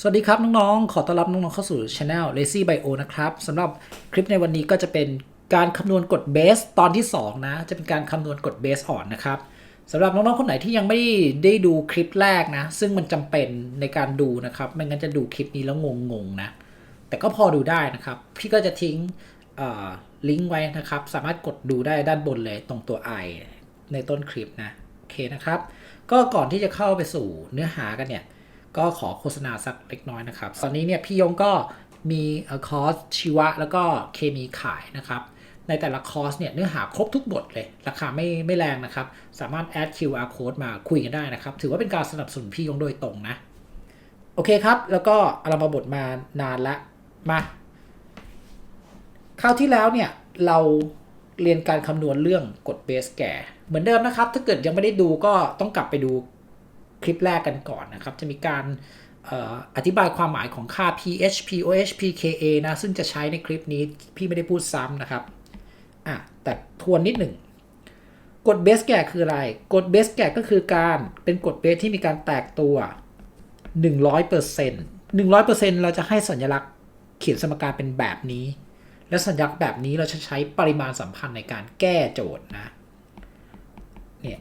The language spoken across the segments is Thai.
สวัสดีครับน้องๆ ขอต้อนรับน้องๆเข้าสู่ช anel Lazy Bio นะครับสำหรับคลิปในวันนี้ก็จะเป็นการคำนวณกฎเบสตอนที่ 2 นะ จะเป็นการคำนวณกฎเบสอ่อนนะครับสำหรับน้องๆ คนไหนที่ยังไม่ได้ดูคลิปแรกนะ ซึ่งมันจำเป็นในการดูนะครับ ไม่งั้นจะดูคลิปนี้แล้วงงๆนะ แต่ก็พอดูได้นะครับ พี่ก็จะทิ้งลิงก์ไว้นะครับ สามารถกดดูได้ด้านบนเลยตรงตัว i ในต้นคลิปนะ โอเคนะครับ ก็ก่อนที่จะเข้าไปสู่เนื้อหากันเนี่ย ก็ขอโฆษณาสักเล็กน้อยนะครับ ตอนนี้เนี่ยพี่ยงก็มีคอร์สชีวะแล้วก็เคมีขายนะครับ ในแต่ละคอร์สเนี่ยเนื้อหาครบทุกบทเลย ราคาไม่ไม่แรงนะครับ สามารถแอด QR code มาคุยกันได้นะครับ ถือว่าเป็นการสนับสนุนพี่ยงโดยตรงนะ โอเคครับ แล้วก็เรามาบทมานานละมาคราวที่แล้วเนี่ยเราเรียนการคำนวณเรื่องกฎเบสแก่ เหมือนเดิมนะครับ ถ้าเกิดยังไม่ได้ดูก็ต้องกลับไปดู คลิปแรกกันก่อนนะครับ จะมีการเอ่ออธิบายความหมายของค่า pH pOH pKa นะซึ่งจะใช้ในคลิปนี้พี่ไม่ได้พูดซ้ำนะครับอะแต่ทวนนิดหนึ่งกฎเบสแก่คืออะไร กฎเบสแก่ก็คือการเป็นกฎเบสที่มีการแตกตัว 100% 100%เราจะให้สัญลักษณ์เขียนสมการเป็นแบบนี้ และสัญลักษณ์แบบนี้เราจะใช้ปริมาณสัมพันธ์ในการแก้โจทย์นะ เนี่ย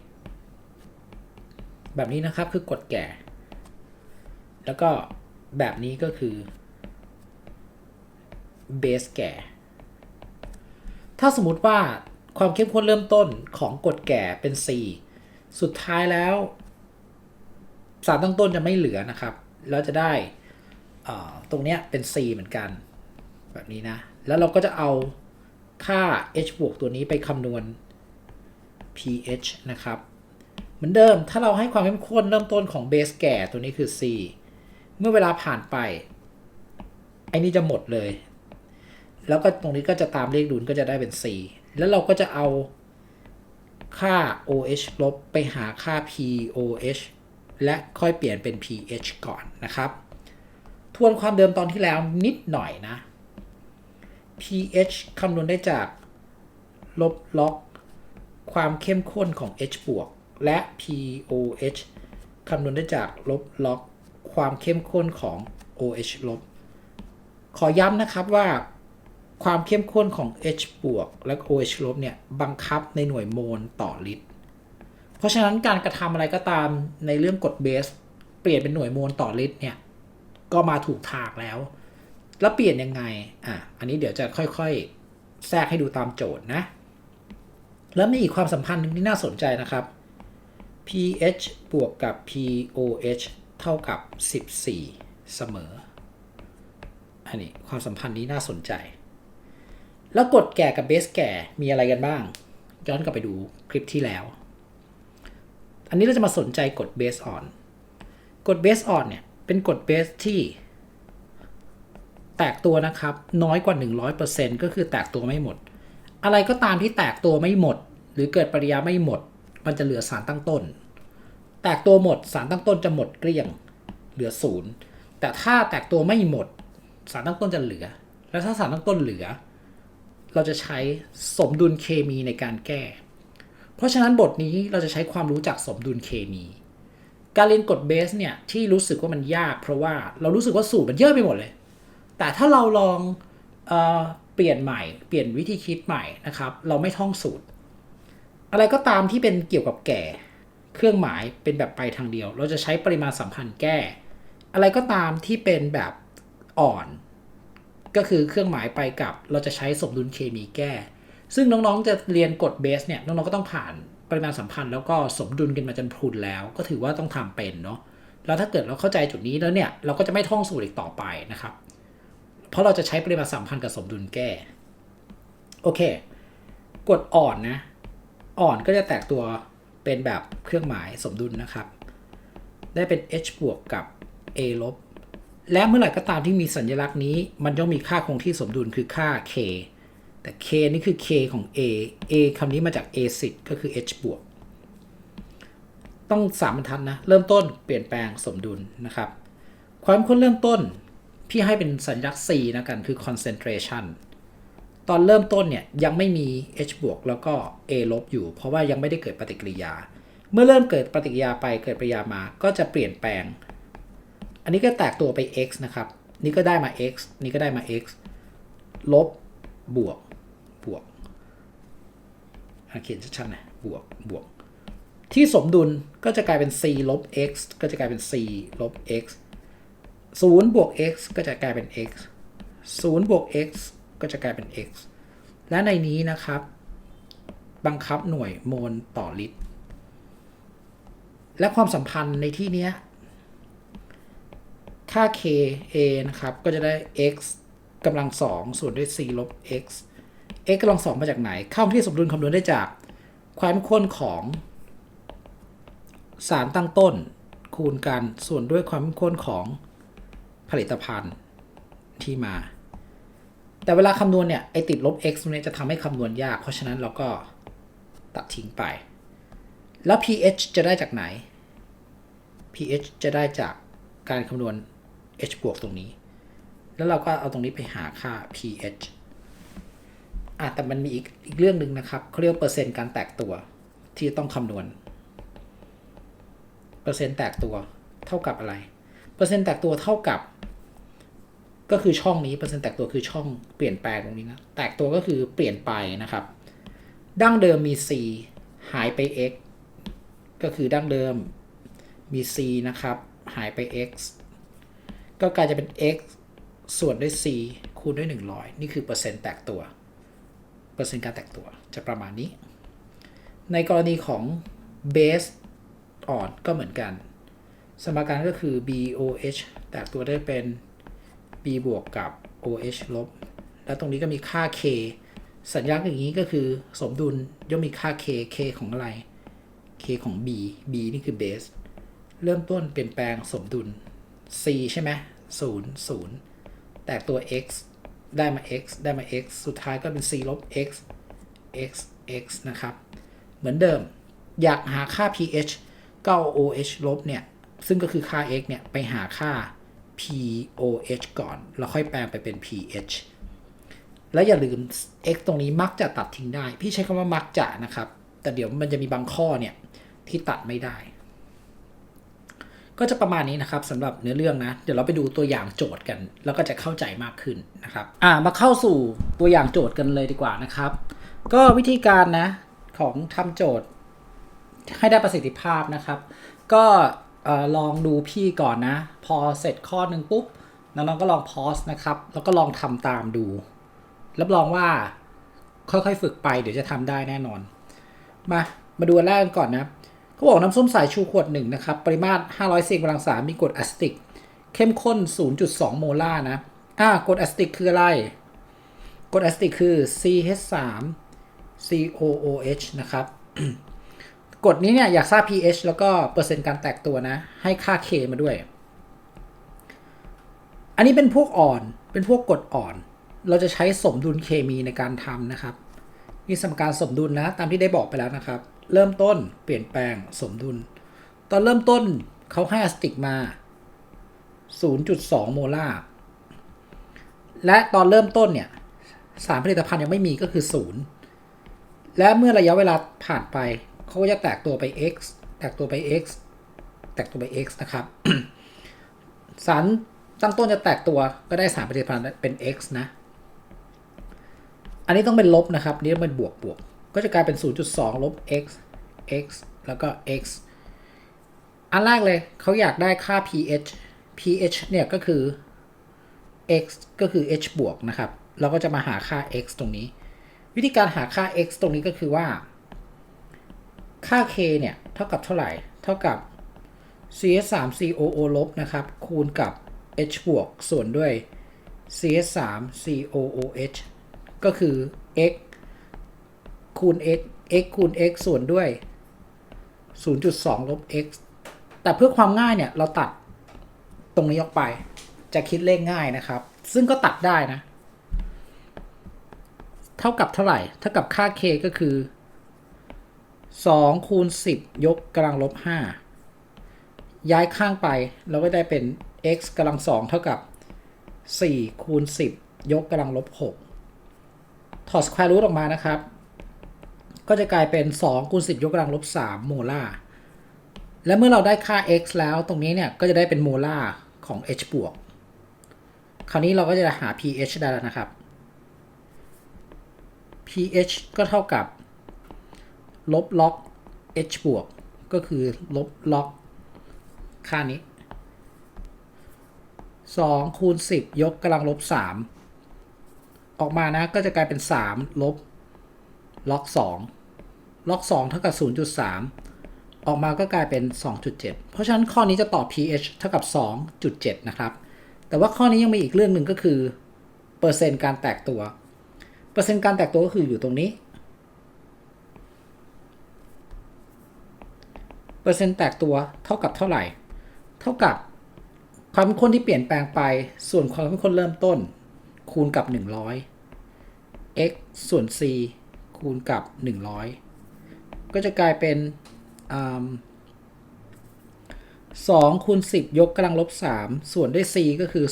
แบบนี้นะครับคือกฎแก่ แล้วก็แบบนี้ก็คือเบสแก่ ถ้าสมมติว่าความเข้มข้นเริ่มต้นของกฎแก่เป็น 4 สุดท้ายแล้ว สารตั้งต้นจะไม่เหลือนะครับ แล้วจะได้ตรงเนี้ยเป็น C เหมือนกัน แบบนี้นะ แล้วเราก็จะเอาค่า h บวกตัวนี้ไปคำนวณ pH นะครับ มือนเดิม ถ้าเราให้ความเข้มข้นเริ่มต้นของเบสแก่ตัวนี้คือ C เมื่อเวลาผ่านไป ไอ้นี่จะหมดเลย แล้วก็ตรงนี้ก็จะตามเลขดุลก็จะได้เป็น C แล้วเราก็จะเอาค่า OH ลบไปหาค่า pOH และค่อยเปลี่ยนเป็น pH ก่อนนะครับ ทวนความเดิมตอนที่แล้วนิดหน่อยนะ pH คำนวณได้จากลบล็อก ความเข้มข้นของ H บวก และ pOH คำนวณได้จากลบล็อกความเข้มข้นของ OH ลบ ขอย้ำนะครับว่าความเข้มข้นของ H บวกและ OH ลบเนี่ยบังคับในหน่วยโมลต่อลิตร เพราะฉะนั้นการกระทำอะไรก็ตามในเรื่องกฎเบส เปลี่ยนเป็นหน่วยโมลต่อลิตรเนี่ยก็มาถูกทางแล้ว แล้วเปลี่ยนยังไง อะ อันนี้เดี๋ยวจะค่อยๆ แทรกให้ดูตามโจทย์นะ แล้วมีอีกความสัมพันธ์หนึงที่น่าสนใจนะครับ pH บวกกับ pOH เท่ากับ 14 เสมอ อันนี้ความสัมพันธ์นี้น่าสนใจ แล้วกฎแก่กับเบสแก่มีอะไรกันบ้าง ย้อนกลับไปดูคลิปที่แล้ว อันนี้เราจะมาสนใจกฎเบสออนกฎเบสออนเนี่ย เป็นกฎเบสที่ แตกตัวนะครับ น้อยกว่า 100%ก็คือแตกตัวไม่หมด อะไรก็ตามที่แตกตัวไม่หมด หรือเกิดปริยาไม่หมด มันจะเหลือสารตั้งต้น แตกตัวหมดสารตั้งต้นจะหมดเกลี้ยง เหลือศูนย์แต่ถ้าแตกตัวไม่หมด สารตั้งต้นจะเหลือ แล้วถ้าสารตั้งต้นเหลือ เราจะใช้สมดุลเคมีในการแก้ เพราะฉะนั้นบทนี้เราจะใช้ความรู้จากสมดุลเคมีการเรียนกฎเบสเนี่ยที่รู้สึกว่ามันยากเพราะว่าเรารู้สึกว่าสูตรมันเยอะไปหมดเลย แต่ถ้าเราลองเออเปลี่ยนใหม่ เปลี่ยนวิธีคิดใหม่นะครับ เราไม่ท่องสูตร อะไรก็ตามที่เป็นเกี่ยวกับแก่ เครื่องหมายเป็นแบบไปทางเดียว เราจะใช้ปริมาณสัมพันธ์แก้ อะไรก็ตามที่เป็นแบบอ่อน ก็คือเครื่องหมายไปกับ เราจะใช้สมดุลเคมีแก้ ซึ่งน้องๆจะเรียนกฎเบสเนี่ยน้องๆก็ต้องผ่านปริมาณสัมพันธ์แล้วก็สมดุลกันมาจนพรุนแล้ว ก็ถือว่าต้องทำเป็นเนาะแล้วถ้าเกิดเราเข้าใจจุดนี้แล้วเนี่ยเราก็จะไม่ท่องสูตรอีกต่อไปนะครับ เพราะเราจะใช้ปริมาณสัมพันธ์กับสมดุลแก้ โอเคกฎอ่อนนะ อ่อนก็จะแตกตัวเป็นแบบเครื่องหมายสมดุลนะครับ ได้เป็น h บวกกับ a ลบ และเมื่อไหร่ก็ตามที่มีสัญลักษณ์นี้ มันย่อมมีค่าคงที่สมดุลคือค่า k แต่ k นี่คือ k ของ a a คำนี้มาจาก a สิก็คือ h บวก ต้องสามบรรทัดนะ เริ่มต้นเปลี่ยนแปลงสมดุลนะครับ ความเข้มข้นเริ่มต้น พี่ให้เป็นสัญลักษณ์ c นะกันคือ concentration ตอนเริ่มต้นเนี่ยยังไม่มี h บวกแล้วก็ a ลบอยู่ เพราะว่ายังไม่ได้เกิดปฏิกิริยา เมื่อเริ่มเกิดปฏิกิริยาไปเกิดปฏิกิริยามาก็จะเปลี่ยนแปลง อันนี้ก็แตกตัวไป x นะครับ นี่ก็ได้มา x นี่ก็ได้มา x ลบบวกบวกเขียนชัดๆหนะบวกบวก ที่สมดุลก็จะกลายเป็น c ลบ x ก็จะกลายเป็น c ลบ x 0บวก x ก็จะกลายเป็น x 0บวก x ก็จะกลายเป็น x และในนี้นะครับ บังคับหน่วยโมลต่อลิตร และความสัมพันธ์ในที่นี้ค่า k a นะครับ ก็จะได้ x กำลังสองส่วนด้วย c ลบ x x กำลังสองมาจากไหนเข้าที่สมดุลคำนวณได้จากความเข้มข้นของสารตั้งต้นคูณกันส่วนด้วยความเข้มข้นของผลิตภัณฑ์ที่มา แต่เวลาคำนวณเนี่ยไอติดลบ x ตรงนี้จะทำให้คำนวณยาก เพราะฉะนั้นเราก็ตัดทิ้งไป แล้ว pH จะได้จากไหน pH จะได้จากการคำนวณ h บวกตรงนี้ แล้วเราก็เอาตรงนี้ไปหาค่า pH อะแต่มันมีอีกอีกเรื่องหนึ่งนะครับเขาเรียกว่าเปอร์เซ็นต์การแตกตัวที่ต้องคำนวณ เปอร์เซ็นต์แตกตัวเท่ากับอะไร เปอร์เซ็นต์แตกตัวเท่ากับ ก็คือช่องนี้เปอร์เซ็นต์แตกตัวคือช่องเปลี่ยนแปลงตรงนี้นะ แตกตัวก็คือเปลี่ยนไปนะครับ ดั้งเดิมมี c หายไป x ก็คือดั้งเดิมมี c นะครับ หายไป x ก็กลายจะเป็น x ส่วนด้วย c คูณด้วย 100 นี่คือเปอร์เซ็นต์แตกตัว เปอร์เซ็นต์การแตกตัวจะประมาณนี้ ในกรณีของ base อ่อนก็เหมือนกัน สมการก็คือ BOH แตกตัวได้เป็น B บวกกับ OH ลบ แล้วตรงนี้ก็มีค่า K สัญลักษณ์อย่างนี้ก็คือสมดุลย่อมมีค่า K K ของอะไร K ของ B B นี่คือ base เริ่มต้นเปลี่ยนแปลงสมดุล C ใช่ไหม0 0แตกตัว x ได้มา x ได้มา x สุดท้ายก็เป็น c ลบ x x x นะครับ เหมือนเดิม อยากหาค่า pH ก็เอา OH ลบเนี่ย ซึ่งก็คือค่า x เนี่ย ไปหาค่า pOH ก่อน แล้วค่อยแปลงไปเป็น pH แล้วอย่าลืม x ตรงนี้มักจะตัดทิ้งได้ พี่ใช้คำว่ามักจะนะครับ แต่เดี๋ยวมันจะมีบางข้อเนี่ยที่ตัดไม่ได้ ก็จะประมาณนี้นะครับสำหรับเนื้อเรื่องนะ เดี๋ยวเราไปดูตัวอย่างโจทย์กัน แล้วก็จะเข้าใจมากขึ้นนะครับ อ่ามาเข้าสู่ตัวอย่างโจทย์กันเลยดีกว่านะครับ ก็วิธีการนะของทำโจทย์ให้ได้ประสิทธิภาพนะครับ ก็ ลองดูพี่ก่อนนะ พอเสร็จข้อหนึ่งปุ๊บน้องๆก็ลองพอสนะครับ แล้วก็ลองทำตามดู รับรองว่าค่อยๆฝึกไปเดี๋ยวจะทำได้แน่นอน มา มาดูแรกกันก่อนนะเขาบอกน้ำส้มสายชูขวดหนึ่งนะครับ ปริมาตร 500ซีกำลังสามมีกรดอะซิติก เข้มข้น 0.2 โมลาร์นะ อ่ากรดอะซิติกคืออะไร กรดอะซิติกคือ CH3 COOH นะครับ กรดนี้เนี่ยอยากทราบ pH แล้วก็เปอร์เซ็นต์การแตกตัวนะ ให้ค่า K มาด้วย อันนี้เป็นพวกอ่อน เป็นพวกกรดอ่อน เราจะใช้สมดุลเคมีในการทำนะครับมีสมการสมดุลนะ ตามที่ได้บอกไปแล้วนะครับ เริ่มต้นเปลี่ยนแปลงสมดุล ตอนเริ่มต้นเขาให้อะสติกมา 0.2 โมลาร์ และตอนเริ่มต้นเนี่ยสารผลิตภัณฑ์ยังไม่มีก็คือ 0 และเมื่อระยะเวลาผ่านไป เขาก็จะแตกตัวไป x แตกตัวไป x แตกตัวไป x นะครับสารตั้งต้นจะแตกตัวก็ได้สารผลิตภัณฑ์เป็น x นะ อันนี้ต้องเป็นลบนะครับนี่ต้องเป็นบวกบวกก็จะกลายเป็น 0.2 ลบ x x แล้วก็ x อันแรกเลยเขาอยากได้ค่า pH pH เนี่ยก็คือ x ก็คือ h บวกนะครับ เราก็จะมาหาค่า x ตรงนี้ วิธีการหาค่า x ตรงนี้ก็คือว่า ค่า k เนี่ย เท่ากับเท่าไหร่ เท่ากับ ch3coo ลบนะครับ คูณกับ h บวก ส่วนด้วย ch3cooh ก็คือ x คูณ x x คูณ x ส่วนด้วย 0.2 ลบ x แต่เพื่อความง่ายเนี่ย เราตัดตรงนี้ออกไป จะคิดเลขง่ายนะครับ ซึ่งก็ตัดได้นะ เท่ากับเท่าไหร่ เท่ากับค่า k ก็คือ 2คูณ10 ยกกำลังลบ 5 ย้ายข้างไปเราก็ได้เป็น x กำลัง2เท่ากับ 4 คูณ 10 ยกกำลังลบ 6 ถอด square root ออกมานะครับ ก็จะกลายเป็น 2 คูณ 10 ยกกำลังลบ 3 โมลาร์และเมื่อเราได้ค่า x แล้วตรงนี้เนี่ย ก็จะได้เป็นโมลาร์ของ H บวก คราวนี้เราก็จะหา pH ได้แล้วนะครับ pH ก็เท่ากับ ลบล็อก H บวก ก็คือลบล็อก ค่านี้ 2 คูณ 10 ยกกำลังลบ 3 ออกมานะก็จะกลายเป็น 3 ลบ ล็อก 2 ล็อก 2 เท่ากับ 0.3 ออกมาก็กลายเป็น 2.7 เพราะฉะนั้นข้อนี้จะตอบ pH เท่ากับ 2.7 นะครับ แต่ว่าข้อนี้ยังมีอีกเรื่องหนึ่งก็คือ เปอร์เซ็นต์การแตกตัว เปอร์เซ็นต์การแตกตัวก็คืออยู่ตรงนี้ เปอร์เซ็นต์แตกตัวเท่ากับเท่าไหร่ เท่ากับความเข้มข้นที่เปลี่ยนแปลงไปส่วนความเข้มข้นเริ่มต้น คูณกับ 100 x ส่วน c คูณกับ 100 ก็จะกลายเป็นสองคูณ10 ยกกำลังลบ 3 ส่วนด้วย c ก็คือ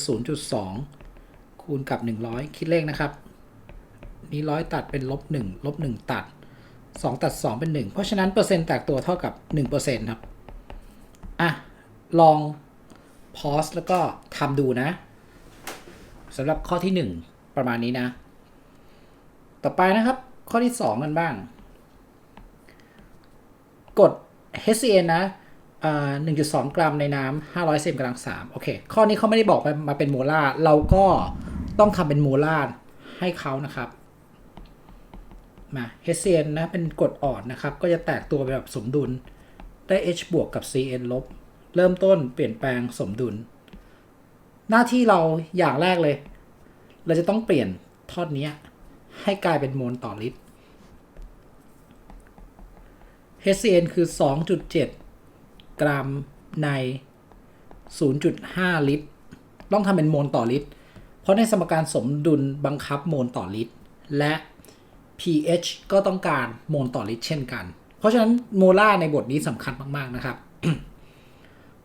0.2 คูณกับ 100 คิดเลขนะครับ นี้ร้อยตัดเป็นลบ 1 ลบ 1 ตัด 2 ตัด 2 เป็น 1 เพราะฉะนั้นเปอร์เซ็นต์แตกตัวเท่ากับ 1%ครับ อะ ลองพอสแล้วก็ทำดูนะสำหรับข้อที่ 1 ประมาณนี้นะ ต่อไปนะครับ ข้อที่ 2 กันบ้าง กด HCN นะอ่า1.2กรัมในน้ำ500เซนกำลัง3โอเค ข้อนี้เขาไม่ได้บอกมามาเป็นโมลาร์เราก็ต้องทำเป็นโมลาร์ให้เขานะครับ มา HCN นะเป็นกรดอ่อนนะครับ ก็จะแตกตัวไปแบบสมดุล ได้ H บวกกับ Cn ลบ เริ่มต้นเปลี่ยนแปลงสมดุล หน้าที่เราอย่างแรกเลย เราจะต้องเปลี่ยนทอดนี้ให้กลายเป็นโมลต่อลิตร HCN คือ 2.7 กรัมใน 0.5 ลิตร ต้องทำเป็นโมลต่อลิตร เพราะในสมการสมดุลบังคับโมลต่อลิตร และ pH ก็ต้องการโมลต่อลิตรเช่นกัน เพราะฉะนั้นโมลาร์ในบทนี้สำคัญมาก ๆ นะครับ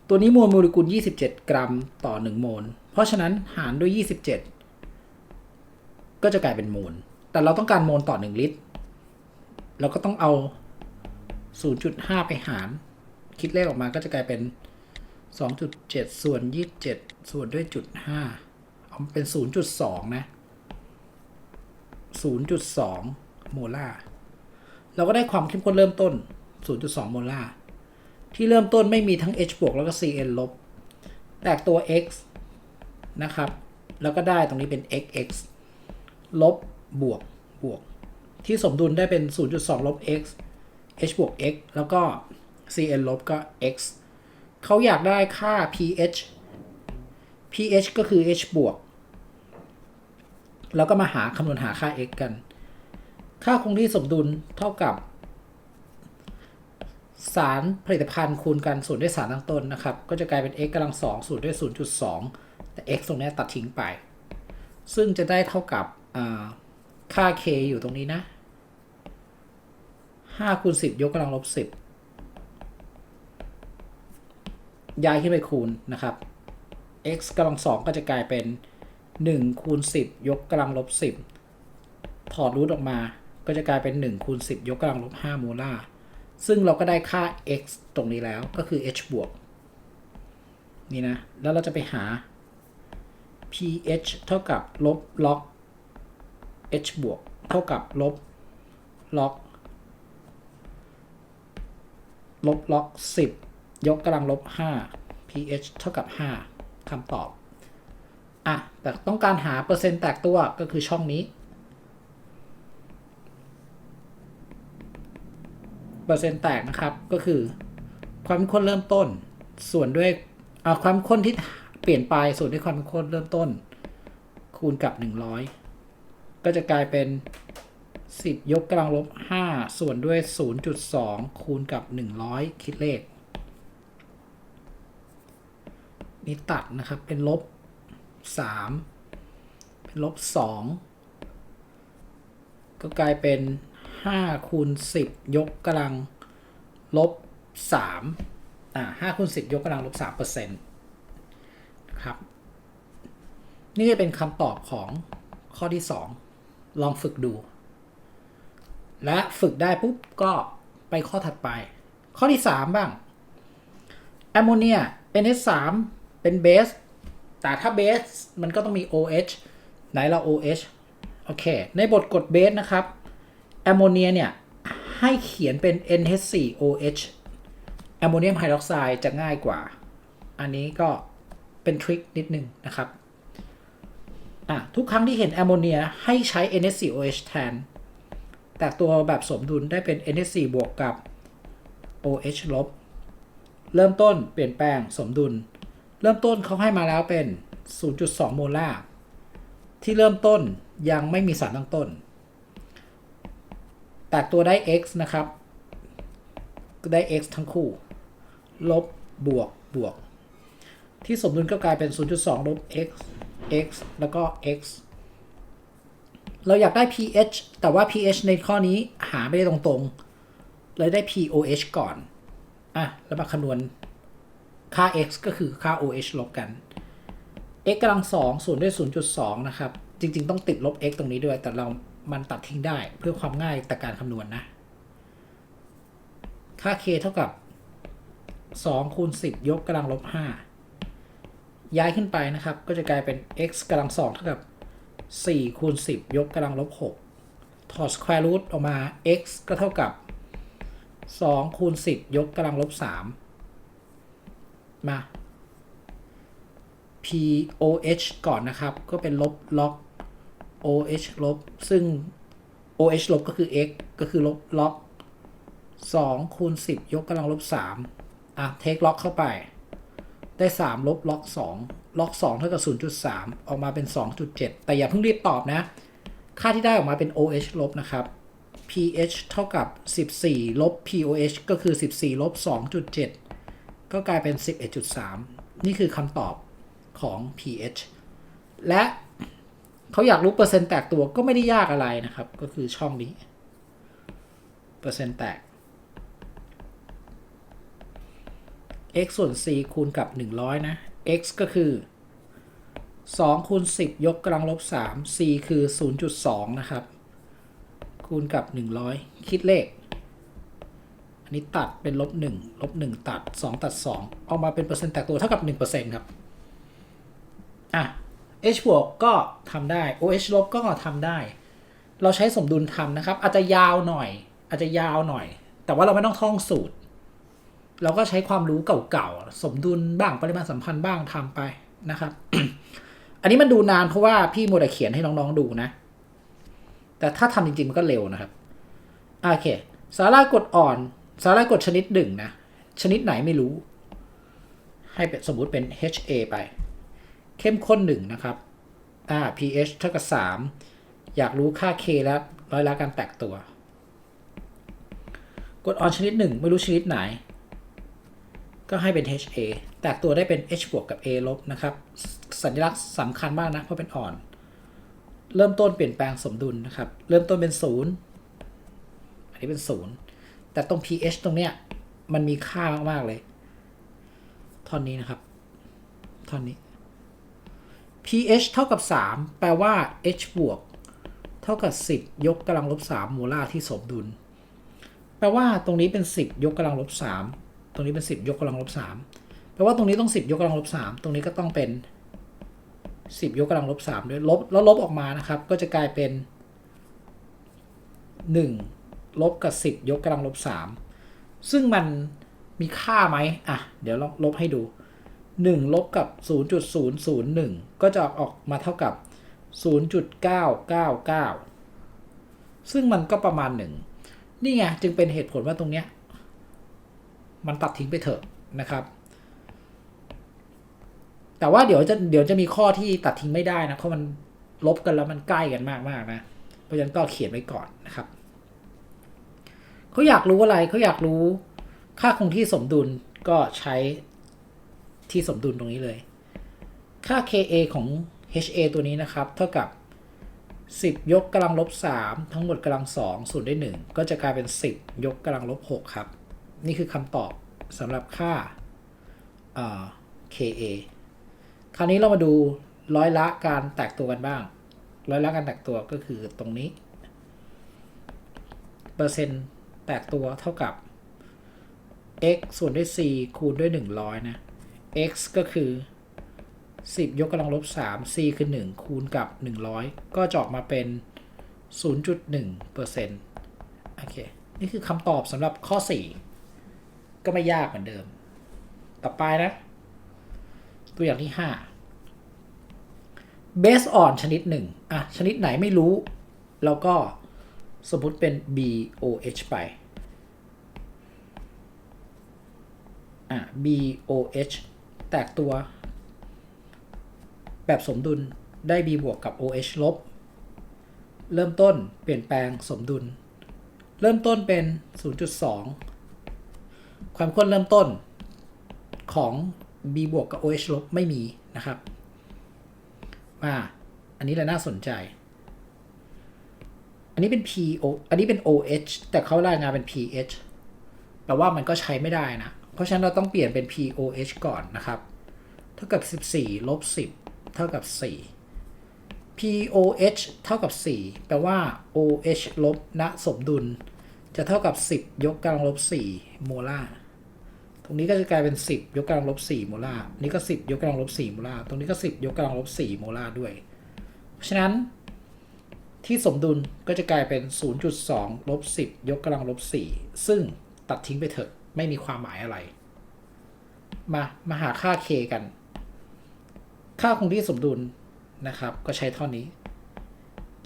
ตัวนี้มวลโมเลกุล 27 กรัมต่อ 1 โมล เพราะฉะนั้นหารด้วย 27 ก็จะกลายเป็นโมล แต่เราต้องการโมลต่อ 1 ลิตร เราก็ต้องเอา 0.5 ไปหาร คิดเลขออกมาก็จะกลายเป็น 2.7 ส่วน 27 ส่วนด้วยจุด5เอาเป็น 0.2 นะ0.2 โมลาร์เราก็ได้ความเข้มข้นเริ่มต้น 0.2 โมลาร์ที่เริ่มต้นไม่มีทั้ง H บวกแล้วก็ Cn ลบ แตกตัว x นะครับ แล้วก็ได้ตรงนี้เป็น xx ลบบวกบวก ที่สมดุลได้เป็น 0.2 ลบ x h บวก x แล้วก็ cn ลบก็ x เขาอยากได้ค่า pH pH ก็คือ h บวก แล้วก็มาหาคำนวณหาค่า x กัน ค่าคงที่สมดุลเท่ากับ สารผลิตภัณฑ์คูณกันส่วนด้วยสารตั้งต้นนะครับ ก็จะกลายเป็น x กำลังสองส่วนด้วย 0.2 แต่ x ตรงนี้ตัดทิ้งไป ซึ่งจะได้เท่ากับค่า k อยู่ตรงนี้นะ5คูณ10 ยกกำลังลบ 10 ย้ายขึ้นไปคูณนะครับ x กำลังสองก็จะกลายเป็น1คูณ10 ยกกำลังลบ 10 ถอดรูทออกมา ก็จะกลายเป็น1คูณ10 ยกกำลังลบ5โมลาร์ซึ่งเราก็ได้ค่า x ตรงนี้แล้วก็คือ h บวกนี่นะ แล้วเราจะไปหา pH เท่ากับลบล็อก h บวกเท่ากับลบล็อก ลบล็อก 10 ยกกำลังลบ 5 pH เท่ากับ 5คำตอบ อะ แต่ต้องการหาเปอร์เซ็นต์แตกตัวก็คือช่องนี้ เปอร์เซ็นต์แตกนะครับ ก็คือ ความเข้นเริ่มต้น ส่วนด้วยความเข้นที่เปลี่ยนไปส่วนด้วยความเข้นเริ่มต้น คูณกับ 100 ก็จะกลายเป็น 10 ยกกำลังลบ 5 ส่วนด้วย 0.2 คูณกับ 100 คิดเลขนี่ตัดนะครับเป็นลบ 3 เป็นลบ 2 ก็กลายเป็น 5คูณ10 ยกกำลังลบ3อ่า5คูณ10 ยกกำลังลบ3เปอร์เซ็นต์ครับ นี่จะเป็นคำตอบของข้อที่ 2 ลองฝึกดู และฝึกได้ปุ๊บก็ไปข้อถัดไป ข้อที่ 3 บ้างแอมโมเนีย NH3 เป็นเบส แต่ถ้าเบสมันก็ต้องมี OH ไหนเรา OH โอเค ในบทกดเบสนะครับ แอมโมเนียเนี่ย ให้เขียนเป็น NH4OH แอมโมเนียมไฮดรอกไซด์จะง่ายกว่า อันนี้ก็เป็นทริคนิดนึงนะครับอะทุกครั้งที่เห็นแอมโมเนียให้ใช้ NH4OH แทน แต่ตัวแบบสมดุลได้เป็น NH4 บวกกับ OH ลบ เริ่มต้นเปลี่ยนแปลงสมดุล เริ่มต้นเขาให้มาแล้วเป็น 0.2 โมลาร์ที่เริ่มต้นยังไม่มีสารตั้งต้น แตกตัวได้ x นะครับก็ได้ x ทั้งคู่ ลบบวกบวก ที่สมดุลก็กลายเป็น 0.2 ลบ x x แล้วก็ x เราอยากได้ pH แต่ว่า pH ในข้อนี้หาไม่ได้ตรงๆ เลยได้ pOH ก่อน อะ แล้วมาคำนวณค่า x ก็คือค่า OH ลบกัน x กำลังสองส่วนด้วย 0.2 นะครับ จริง ๆ ต้องติดลบ x ตรงนี้ด้วย แต่เรา มันตัดทิ้งได้เพื่อความง่ายแต่การคำนวณนะ ค่า k เท่ากับ 2 คูณ 10 ยกกำลังลบ 5 ย้ายขึ้นไปนะครับ ก็จะกลายเป็น x กำลังสองเท่ากับ 4 คูณ 10 ยกกำลังลบ 6 ถอด square root ออกมา x ก็เท่ากับ 2 คูณ 10 ยกกำลังลบ 3 มา POH ก่อนนะครับ ก็เป็นลบล็อก OH ลบ ซึ่ง OH ลบก็คือ x ก็คือลบล็อก2คูณ10 ยกกำลังลบ3อะเทคล็อกเข้าไป ได้ 3 ลบล็อก 2 ล็อก 2 เท่ากับ 0.3 ออกมาเป็น 2.7 แต่อย่าเพิ่งรีบตอบนะ ค่าที่ได้ออกมาเป็น OH ลบนะครับ pH เท่ากับ 14 ลบ pOH ก็คือ 14 ลบ 2.7 ก็กลายเป็น 11.3 นี่คือคำตอบของ pH และ เขาอยากรู้เปอร์เซ็นต์แตกตัวก็ไม่ได้ยากอะไรนะครับ ก็คือช่องนี้ เปอร์เซ็นต์แตก x ส่วน c คูณกับ 100 นะ x ก็คือ2คูณ10 ยกกำลังลบ 3 c คือ 0.2 นะครับ คูณกับ 100 คิดเลข อันนี้ตัดเป็นลบ1ลบ1ตัด 2 ตัด 2 ออกมาเป็นเปอร์เซ็นต์แตกตัวเท่ากับ 1%ครับ อะ h บวกก็ทำได้ oh ลบก็ทำได้ เราใช้สมดุลทำนะครับ อาจจะยาวหน่อย อาจจะยาวหน่อย แต่ว่าเราไม่ต้องท่องสูตร เราก็ใช้ความรู้เก่าๆ สมดุลบ้างปริมาณสัมพันธ์บ้างทำไปนะครับ อันนี้มันดูนานเพราะว่าพี่โมแต่เขียนให้น้องๆดูนะ แต่ถ้าทำจริงๆ มันก็เร็วนะครับ โอเค สาร่ายกดอ่อน สาร่ายกดชนิดหนึ่งนะ ชนิดไหนไม่รู้ ให้เป็นสมมุติเป็น HA ไป เข้มข้นหนึ่งนะครับอ่า pH เท่ากับ 3 อยากรู้ค่า K แล้วร้อยละการแตกตัวกรดอ่อนชนิดหนึ่งไม่รู้ชนิดไหน ก็ให้เป็น HA แตกตัวได้เป็น H บวกกับ A ลบนะครับ สัญลักษณ์สำคัญมากนะ เพราะเป็นอ่อน เริ่มต้นเปลี่ยนแปลงสมดุลนะครับ เริ่มต้นเป็น 0 อันนี้เป็น 0 แต่ตรง pH ตรงเนี้ยมันมีค่ามาก ๆ เลย ท่อนนี้นะครับ ท่อนนี้ pH เท่ากับ 3 แปลว่า H บวกเท่ากับ 10 ยกกำลังลบ3โมลาร์ที่สมดุล แปลว่าตรงนี้เป็น 10 ยกกำลังลบ3ตรงนี้เป็น 10 ยกกำลังลบ3แปลว่าตรงนี้ต้อง 10 ยกกำลังลบ3ตรงนี้ก็ต้องเป็น 10 ยกกำลังลบ3ด้วยลบแล้วลบออกมานะครับ ก็จะกลายเป็น 1 ลบกับ 10 ยกกำลังลบ3ซึ่งมันมีค่าไหมอะ เดี๋ยวลองลบให้ดู 1 ลบกับ 0.001 ก็จะออกมาเท่ากับ 0.999 ซึ่งมันก็ประมาณ 1 นี่ไงจึงเป็นเหตุผลว่าตรงเนี้ย มันตัดทิ้งไปเถอะนะครับ แต่ว่าเดี๋ยวจะเดี๋ยวจะมีข้อที่ตัดทิ้งไม่ได้นะเพราะมันลบกันแล้วมันใกล้กันมากมากๆนะเพราะฉะนั้นก็เขียนไว้ก่อนนะครับเขาอยากรู้อะไรเขาอยากรู้ค่าคงที่สมดุลก็ใช้ ที่สมดุลตรงนี้เลย ค่า Ka ของ Ha ตัวนี้นะครับ เท่ากับ 10 ยกกำลังลบ 3 ทั้งหมดกำลัง2ส่วนด้วย1ก็จะกลายเป็น 10 ยกกำลังลบ 6 ครับ นี่คือคำตอบสำหรับค่า Ka คราวนี้เรามาดูร้อยละการแตกตัวกันบ้าง ร้อยละการแตกตัวก็คือตรงนี้ เปอร์เซ็นต์แตกตัวเท่ากับ x ส่วนด้วย c คูณด้วย 100 นะ x ก็คือ 10 ยกกำลังลบ 3 c คือ 1 คูณกับ 100 ก็จะออกมาเป็น 0.1เปอร์เซ็นต์โอเค นี่คือคำตอบสำหรับข้อ 4 ก็ไม่ยากเหมือนเดิม ต่อไปนะ ตัวอย่างที่ 5 based on ชนิดหนึ่งอะ ชนิดไหนไม่รู้เราก็สมมติเป็น BOH ไปอะ BOH แตกตัว แบบสมดุลได้ B บวกกับ OH ลบ เริ่มต้นเปลี่ยนแปลงสมดุล เริ่มต้นเป็น 0.2 ความข้นเริ่มต้นของ B บวกกับ OH ลบไม่มีนะครับมาอันนี้แหละน่าสนใจ อันนี้เป็น PO อันนี้เป็น OH แต่เขารายงานเป็น PH แปลว่ามันก็ใช้ไม่ได้นะ เพราะฉะนั้นเราต้องเปลี่ยนเป็น POH ก่อนนะครับ เท่ากับ 14 ลบ 10 เท่ากับ 4 POH เท่ากับ 4 แปลว่า OH ลบณสมดุล จะเท่ากับ 10 ยกกำลังลบ 4 โมลาร์ตรงนี้ก็จะกลายเป็น 10 ยกกำลังลบ 4 โมลาร์นี่ก็ 10 ยกกำลังลบ 4 โมลาร์ตรงนี้ก็ 10 ยกกำลังลบ 4 โมลาร์ด้วย เพราะฉะนั้นที่สมดุลก็จะกลายเป็น 0.2 ลบ 10 ยกกำลังลบ 4 ซึ่งตัดทิ้งไปเถอะ ไม่มีความหมายอะไร มามาหาค่า k กัน ค่าคงที่สมดุลนะครับ ก็ใช้เท่านี้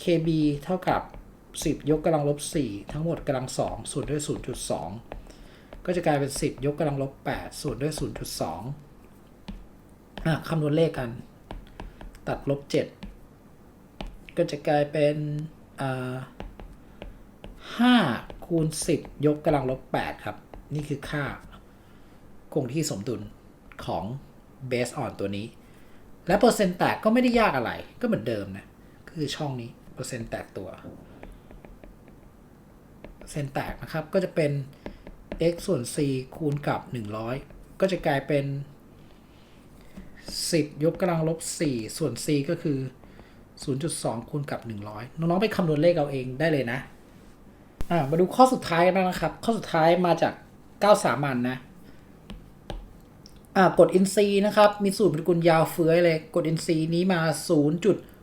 kb เท่ากับ 10 ยกกำลังลบ 4 ทั้งหมดกำลัง2ส่วนด้วย 0.2 ก็จะกลายเป็น 10 ยกกำลังลบ 8 ส่วนด้วย 0.2อะคำนวณเลขกัน ตัดลบ 7 ก็จะกลายเป็นอ่า5คูณ 10 ยกกำลังลบ 8 ครับ นี่คือค่าคงที่สมดุลของ base on ตัวนี้ และเปอร์เซ็นต์แตกก็ไม่ได้ยากอะไร ก็เหมือนเดิมนะ คือช่องนี้ เปอร์เซ็นต์แตกตัว เปอร์เซ็นต์แตกนะครับ ก็จะเป็น x ส่วน c คูณกับ 100 ก็จะกลายเป็น 10 ยกกำลังลบ 4 ส่วน c ก็คือ 0.2 คูณกับ 100 น้องๆ ไปคำนวณเลขเอาเองได้เลยนะ อ่า มาดูข้อสุดท้ายกันนะครับ ข้อสุดท้ายมาจาก 9สามัญนนะอ่ากดอินซีนะครับ มีสูตรปฏิกูลยาวเฟื้อยเลย กดอินซีนี้มา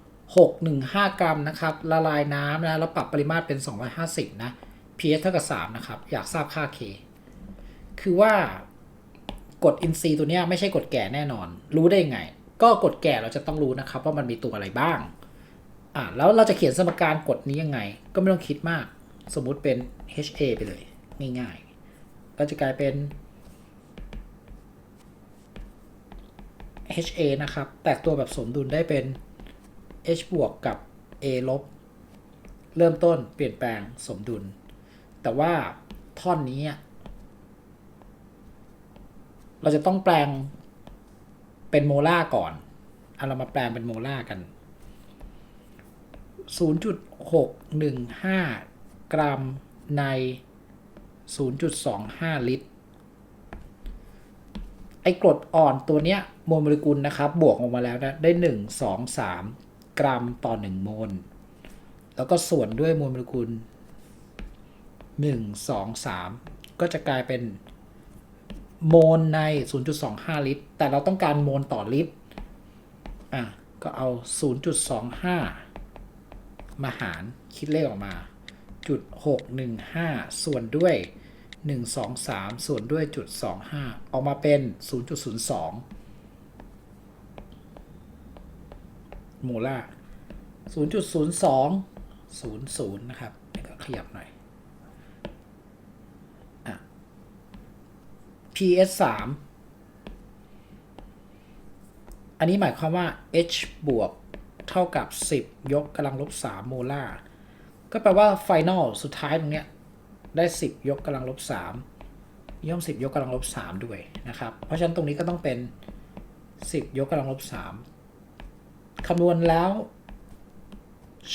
0.615 กรัมนะครับ ละลายน้ำนะ แล้วปรับปริมาตรเป็น 250 นะ pH เท่ากับ 3 นะครับ อยากทราบค่า K คือว่ากดอินซีตัวเนี้ยไม่ใช่กดแก่แน่นอน รู้ได้ไง ก็กดแก่เราจะต้องรู้นะครับ ว่ามันมีตัวอะไรบ้าง อ่าแล้วเราจะเขียนสมการกดนี้ยังไง ก็ไม่ต้องคิดมาก สมมุติเป็น HA ไปเลย ง่ายๆ ก็จะกลายเป็น HA นะครับ แตกตัวแบบสมดุลได้เป็น H บวกกับ A ลบ เริ่มต้นเปลี่ยนแปลงสมดุล แต่ว่าท่อนนี้ เราจะต้องแปลงเป็นโมลาร์ก่อนเอาเรามาแปลงเป็นโมลาร์กัน 0.615 กรัมใน 0.25 ลิตร ไอ้กรดอ่อนตัวเนี้ยโมเลกุลนะครับ บวกออกมาแล้วนะ ได้ 1 2 3 กรัมต่อ 1 โมล แล้วก็ส่วนด้วยโมเลกุล 1 2 3 ก็จะกลายเป็นโมลใน 0.25 ลิตร แต่เราต้องการโมลต่อลิตร อะ ก็เอา 0.25 มาหารคิดเลขออกมา จุด615 ส่วนด้วย 1 2 3 ส่วนด้วยจุด25 ออกมาเป็น 0.02โมลา0.02 00 นะครับเดี๋ยวก็ขยับหน่อยอ PS 3อันนี้หมายความว่า H บวกเท่ากับ 10 ยกกำลังลบ3โมลาร์ ก็แปลว่าไฟนลสุดท้ายตรงเนี้ยได้ 10 ยกกำลังลบ3ย่อม 10 ยกกำลังลบ3ด้วยนะครับ เพราะฉะนั้นตรงนี้ก็ต้องเป็น 10 ยกกำลังลบ3คำนวณแล้ว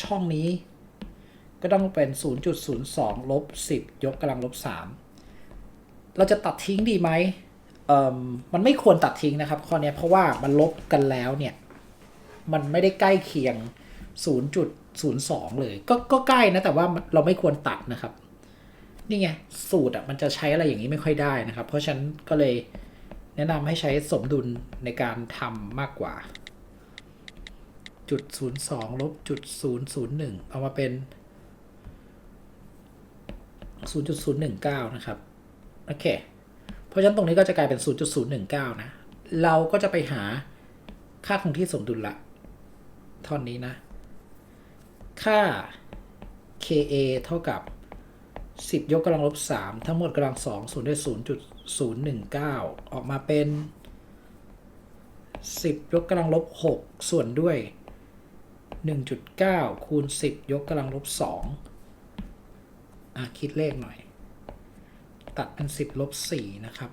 ช่องนี้ก็ต้องเป็น 0.02 ลบ 10 ยกกำลังลบ 3 เราจะตัดทิ้งดีไหมเอ่อมันไม่ควรตัดทิ้งนะครับ ข้อนี้เพราะว่ามันลบกันแล้วเนี่ย มันไม่ได้ใกล้เคียง 0.02 เลย ก็ก็ใกล้นะ แต่ว่าเราไม่ควรตัดนะครับ นี่ไง สูตรอะมันจะใช้อะไรอย่างนี้ไม่ค่อยได้นะครับ เพราะฉะนั้นก็เลยแนะนำให้ใช้สมดุลในการทำมากกว่า จุดศูนย์สองลบจุดศูนย์ศูนย์หนึ่งเอามาเป็นศูนย์จุดศูนย์หนึ่งเก้านะครับ โอเค เพราะฉะนั้นตรงนี้ก็จะกลายเป็น 0.019 นะ เราก็จะไปหาค่าคงที่สมดุลละท่อนนี้นะ ค่า ka เท่ากับ 10 ยกกำลังลบ 3 ทั้งหมดกำลัง2ส่วนด้วย0.019 ออกมาเป็น 10 ยกกำลังลบ 6 ส่วนด้วย 1.9 คูณ 10 ยกกำลังลบ 2 อะ คิดเลขหน่อย ตัดเป็น 10 ลบ 4 นะครับ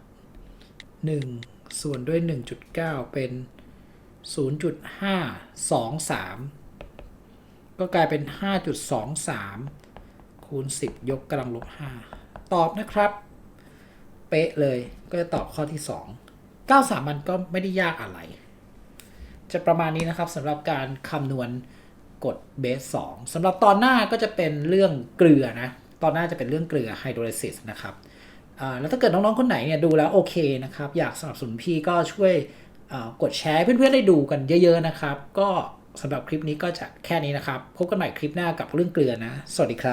1 ส่วนด้วย 1.9 เป็น 0.523 ก็กลายเป็น 5.23 คูณ 10 ยกกำลังลบ 5 ตอบนะครับ เป๊ะเลยก็จะตอบข้อที่ 2 93 มันก็ไม่ได้ยากอะไร จะประมาณนี้นะครับสำหรับการคำนวณกฎเบส2สำหรับตอนหน้าก็จะเป็นเรื่องเกลือนะ ตอนหน้าจะเป็นเรื่องเกลือไฮโดรลิซิสนะครับแล้วถ้าเกิดน้อง ๆ คนไหนเนี่ยดูแล้วโอเคนะครับ อยากสนับสนุนพี่ก็ช่วยกดแชร์เพื่อนๆได้ดูกันเยอะ ๆ นะครับ ก็ สำหรับคลิปนี้ก็จะแค่นี้นะครับ พบกันใหม่คลิปหน้ากับเรื่องเกลือนะ สวัสดีครับ